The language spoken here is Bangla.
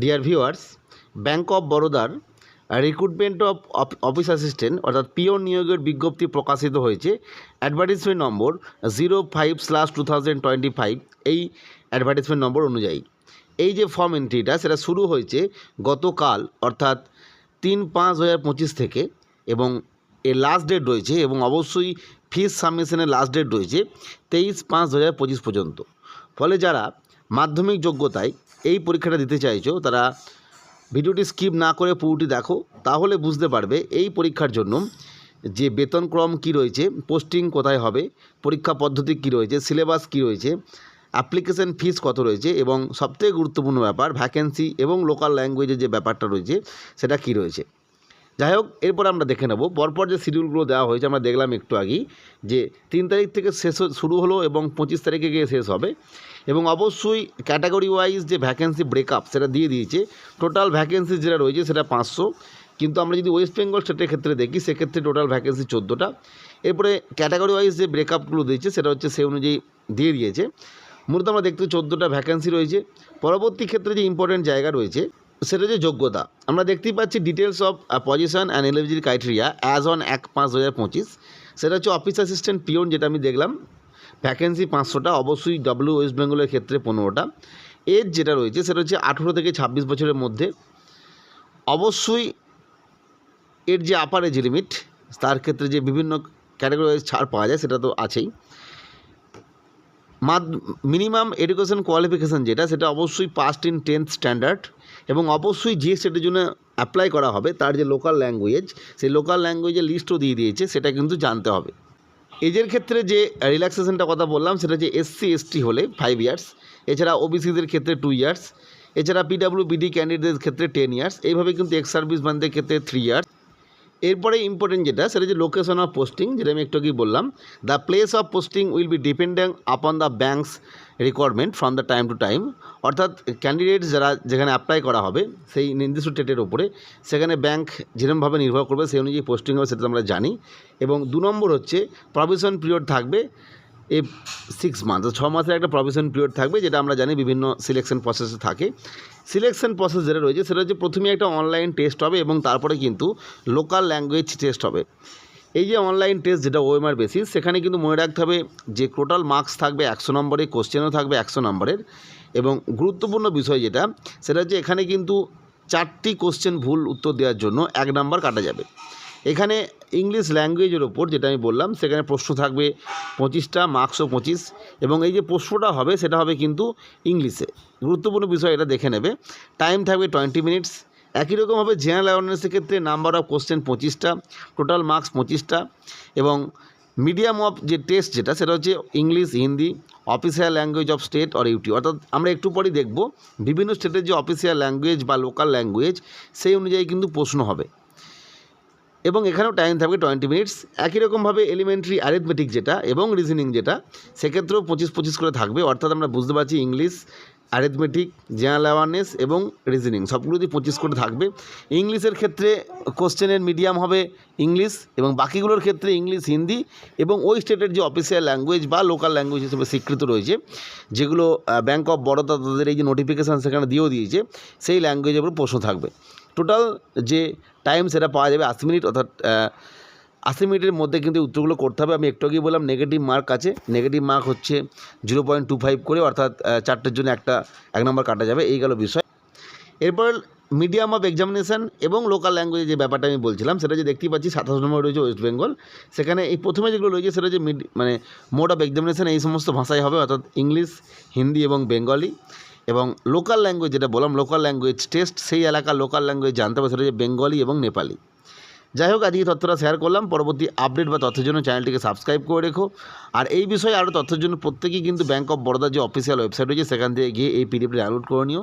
ডিয়ার ভিউয়ার্স ব্যাঙ্ক অফ বরোদার রিক্রুটমেন্ট অফ অফিস অ্যাসিস্ট্যান্ট অর্থাৎ পিওর নিয়োগের বিজ্ঞপ্তি প্রকাশিত হয়েছে। Advertisement number zero five slash two thousand twenty five এই অ্যাডভার্টিসমেন্ট নম্বর অনুযায়ী। এই যে ফর্ম এন্ট্রিটা সেটা শুরু হয়েছে গতকাল, অর্থাৎ তিন পাঁচ হাজার পঁচিশ থেকে, এবং এর লাস্ট ডেট রয়েছে, এবং অবশ্যই ফিস সাবমিশনের লাস্ট ডেট রয়েছে, তেইশ পাঁচ দু হাজার পঁচিশ পর্যন্ত। ফলে যারা মাধ্যমিক যোগ্যতায় এই পরীক্ষাটা দিতে চাইছো, তারা ভিডিওটি স্কিপ না করে পুরোটি দেখো, তাহলে বুঝতে পারবে এই পরীক্ষার জন্য যে বেতনক্রম কি রয়েছে, পোস্টিং কোথায় হবে, পরীক্ষা পদ্ধতি কি রয়েছে, সিলেবাস কি রয়েছে, অ্যাপ্লিকেশন ফিস কত রয়েছে এবং সবথেকে গুরুত্বপূর্ণ ব্যাপার, ভ্যাকেন্সি এবং লোকাল ল্যাঙ্গুয়েজের যে ব্যাপারটা রয়েছে, সেটা কি রয়েছে। যাই হোক এরপর আমরা দেখে নেব। পরপর যে শিডিউলগুলো দেওয়া হয়েছে, আমরা দেখলাম একটু আগেই যে তিন তারিখ থেকে শেষ শুরু হলো এবং পঁচিশ তারিখে গিয়ে শেষ হবে এবং অবশ্যই ক্যাটাগরি ওয়াইজ যে ভ্যাকেন্সি ব্রেকআপ সেটা দিয়ে দিয়েছে টোটাল ভ্যাকেন্সি যেটা রয়েছে সেটা পাঁচশো। কিন্তু আমরা যদি ওয়েস্ট বেঙ্গল স্টেটের ক্ষেত্রে দেখি, সেক্ষেত্রে টোটাল ভ্যাকেন্সি চোদ্দোটা। এরপরে ক্যাটাগরি ওয়াইজ যে ব্রেকআপগুলো দিয়েছে, সেটা হচ্ছে সেই অনুযায়ী দিয়ে দিয়েছে। মূলত আমরা দেখতে চোদ্দোটা ভ্যাকেন্সি রয়েছে। পরবর্তী ক্ষেত্রে যে ইম্পর্টেন্ট জায়গা রয়েছে সেটা হচ্ছে যোগ্যতা। আমরা দেখতেই পাচ্ছি details of position and eligibility criteria as on এক পাঁচ দু হাজার পঁচিশ। সেটা হচ্ছে অফিস অ্যাসিস্ট্যান্ট পিওন যেটা আমি দেখলাম। ভ্যাকেন্সি পাঁচশোটা, অবশ্যই ডব্লিউ ওয়েস্ট বেঙ্গলের ক্ষেত্রে পনেরোটা। এজ যেটা রয়েছে, সেটা হচ্ছে আঠেরো থেকে ছাব্বিশ বছরের মধ্যে। অবশ্যই এর যে আপার এজ লিমিট তার ক্ষেত্রে যে বিভিন্ন ক্যাটাগরি ছাড় পাওয়া যায়, সেটা তো আছেই। মাদ মিনিমাম এডুকেশন কোয়ালিফিকেশান যেটা, সেটা অবশ্যই পাস্ট ইন টেন্থ স্ট্যান্ডার্ড এবং অবশ্যই যে সেটার জন্য অ্যাপ্লাই করা হবে। তার যে লোকাল ল্যাঙ্গুয়েজ সেই লোকাল ল্যাঙ্গুয়েজের লিস্টও দিয়ে দিয়েছে, সেটা কিন্তু জানতে হবে। এজের ক্ষেত্রে যে রিল্যাক্সেশনটা কথা বললাম, সেটা যে এসসি এসটি হলে ফাইভ ইয়ার্স এছাড়া ওবিসিদের ক্ষেত্রে টু ইয়ার্স এছাড়া পিডাব্লিউ বিডি ক্যান্ডিডেটদের ক্ষেত্রে টেন ইয়ার্স এইভাবে কিন্তু এক্স সার্ভিস ম্যানদের ক্ষেত্রে থ্রি ইয়ার্স এরপরে ইম্পর্টেন্ট যেটা, সেটা যে লোকেশন অফ পোস্টিং যেটা আমি একটু আগেই বললাম। The place of posting will be depending upon the banks requirement from the time to time অর্থাৎ ক্যান্ডিডেটস যারা, যেখানে অ্যাপ্লাই করা হবে, সেই নির্দিষ্ট ডেটের ওপরে সেখানে ব্যাঙ্ক যেরকমভাবে নির্ভর করবে, সেই অনুযায়ী পোস্টিং হবে, সেটা আমরা জানি। এবং দু নম্বর হচ্ছে প্রভিশন পিরিয়ড থাকবে এ সিক্স মান্থ ছ মাসের একটা প্রভিশন পিরিয়ড থাকবে, যেটা আমরা জানি বিভিন্ন সিলেকশন প্রসেসে থাকে। সিলেকশন প্রসেস যেটা রয়েছে, সেটা হচ্ছে প্রথমে একটা অনলাইন টেস্ট হবে এবং তারপরে কিন্তু লোকাল ল্যাঙ্গুয়েজ টেস্ট হবে। এই যে অনলাইন টেস্ট যেটা ওএমআর বেসিস সেখানে কিন্তু মনে রাখতে হবে যে টোটাল মার্কস থাকবে একশো নম্বরের কোশ্চেনও থাকবে একশো নম্বরের। এবং গুরুত্বপূর্ণ বিষয় যেটা, সেটা হচ্ছে এখানে কিন্তু চারটি কোশ্চেন ভুল উত্তর দেওয়ার জন্য এক নাম্বার কাটা যাবে। এখানে ইংলিশ ল্যাঙ্গুয়েজের ওপর যেটা আমি বললাম, সেখানে প্রশ্ন থাকবে পঁচিশটা মার্কসও পঁচিশ, এবং এই যে প্রশ্নটা হবে, সেটা হবে কিন্তু ইংলিশে। গুরুত্বপূর্ণ বিষয় এটা দেখে নেবে। টাইম থাকবে টোয়েন্টি মিনিটস একই রকমভাবে জেনারেল অ্যাওয়ারনেসের ক্ষেত্রে নাম্বার অফ কোশ্চেন পঁচিশটা টোটাল মার্কস পঁচিশটা, এবং মিডিয়াম অফ যে টেস্ট যেটা, সেটা হচ্ছে English, Hindi official language of state or UT অর্থাৎ আমরা একটু পরেই দেখব। বিভিন্ন স্টেটের যে অফিসিয়াল ল্যাঙ্গুয়েজ বা লোকাল ল্যাঙ্গুয়েজ সেই অনুযায়ী কিন্তু প্রশ্ন হবে। এবং এখানেও টাইম থাকবে টোয়েন্টি মিনিটস একই রকমভাবে এলিমেন্টারি অ্যারিথমেটিক যেটা এবং রিজনিং যেটা, সেক্ষেত্রেও পঁচিশ পঁচিশ করে থাকবে। অর্থাৎ আমরা বুঝতে পারছি ইংলিশ অ্যারিথমেটিক জেনারেল অ্যাওয়ারনেস এবং রিজনিং সবগুলোতেই পঁচিশ করে থাকবে। ইংলিশের ক্ষেত্রে কোশ্চেনের মিডিয়াম হবে ইংলিশ এবং বাকিগুলোর ক্ষেত্রে ইংলিশ হিন্দি এবং ওই স্টেটের যে অফিসিয়াল ল্যাঙ্গুয়েজ বা লোকাল ল্যাঙ্গুয়েজ হিসেবে স্বীকৃত রয়েছে, যেগুলো ব্যাঙ্ক অফ বরোদা তাদের এই যে নোটিফিকেশান সেখানে দিয়েও দিয়েছে, সেই ল্যাঙ্গুয়েজের উপর প্রশ্ন থাকবে। টোটাল যে টাইম সেটা পাওয়া যাবে আশি মিনিট, অর্থাৎ আশি মিনিটের মধ্যে কিন্তু উত্তরগুলো করতে হবে। আমি একটু আগেই বললাম নেগেটিভ মার্ক আছে। নেগেটিভ মার্ক হচ্ছে জিরো পয়েন্ট টু ফাইভ করে, অর্থাৎ চারটের জন্য একটা, এক নম্বর কাটা যাবে। এই গেল বিষয়। এরপর মিডিয়াম অফ এক্সামিনেশন এবং লোকাল ল্যাঙ্গুয়েজে যে ব্যাপারটা আমি বলছিলাম, সেটা যে দেখতেই পাচ্ছি, সাতাশ নম্বর রয়েছে ওয়েস্ট বেঙ্গল সেখানে এই প্রথমে যেগুলো রয়েছে, সেটা যে মানে মোড অফ এক্সামিনেশান এই সমস্ত ভাষায় হবে, অর্থাৎ ইংলিশ হিন্দি এবং বেঙ্গলি এবং লোকাল ল্যাঙ্গুয়েজ যেটা বললাম লোকাল ল্যাঙ্গুয়েজ টেস্ট সেই এলাকার লোকাল ল্যাঙ্গুয়েজ জানতে হবে, সেটা হচ্ছে বেঙ্গলি এবং নেপালি। যাই হোক, আজকে তথ্যটা শেয়ার করলাম, পরবর্তী আপডেট বা তথ্যের জন্য চ্যানেলটিকে সাবস্ক্রাইব করে রেখো। আর এই বিষয়ে আরও তথ্যের জন্য প্রত্যেকেই কিন্তু ব্যাঙ্ক অফ বরোদার যে অফিসিয়াল ওয়েবসাইট রয়েছে, সেখান থেকে গিয়ে এই পিডিএফটি ডাউনলোড করে নিও।